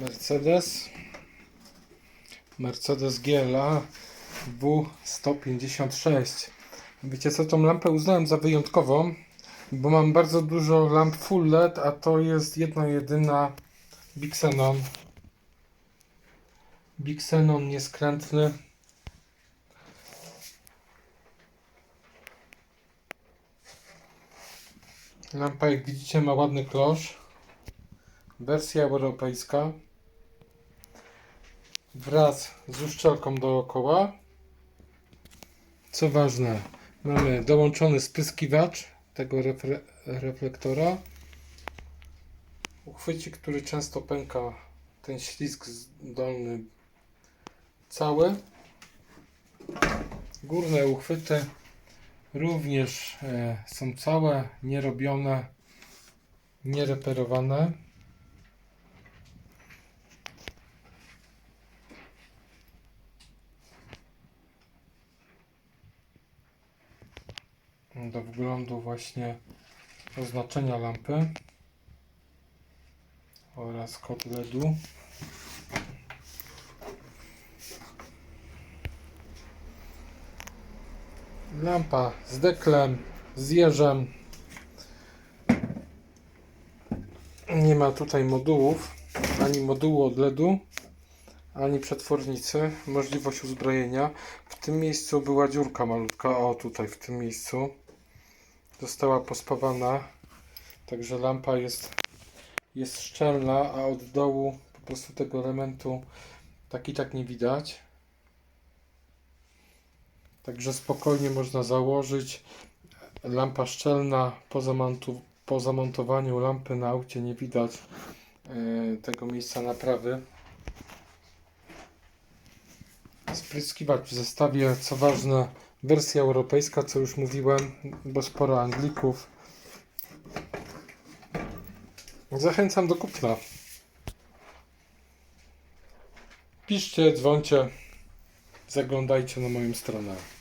Mercedes. Mercedes GLA W156 Wiecie co, tą lampę uznałem za wyjątkową, bo mam bardzo dużo lamp full LED, a to jest jedna jedyna Bixenon Bixenon nieskrętny. Lampa jak widzicie ma ładny klosz. Wersja europejska wraz z uszczelką dookoła. Co ważne, mamy dołączony spyskiwacz tego refle- reflektora. Uchwycik, który często pęka, ten ślizg dolny cały. Górne uchwyty również e, są całe, nierobione, niereperowane. Do wglądu właśnie oznaczenia lampy oraz kod LEDu. Lampa z deklem, z jeżem. Nie ma tutaj modułów, ani modułu od LEDu, ani przetwornicy. Możliwość uzbrojenia. W tym miejscu była dziurka malutka, o tutaj w tym miejscu została pospawana, także lampa jest, jest szczelna, a od dołu po prostu tego elementu tak i tak nie widać. Także spokojnie można założyć. Lampa szczelna, po, zamontu, po zamontowaniu lampy na aucie nie widać e, tego miejsca naprawy. Spryskiwacz w zestawie, co ważne, wersja europejska, co już mówiłem, bo sporo Anglików. Zachęcam do kupna. Piszcie, dzwońcie, zaglądajcie na moją stronę.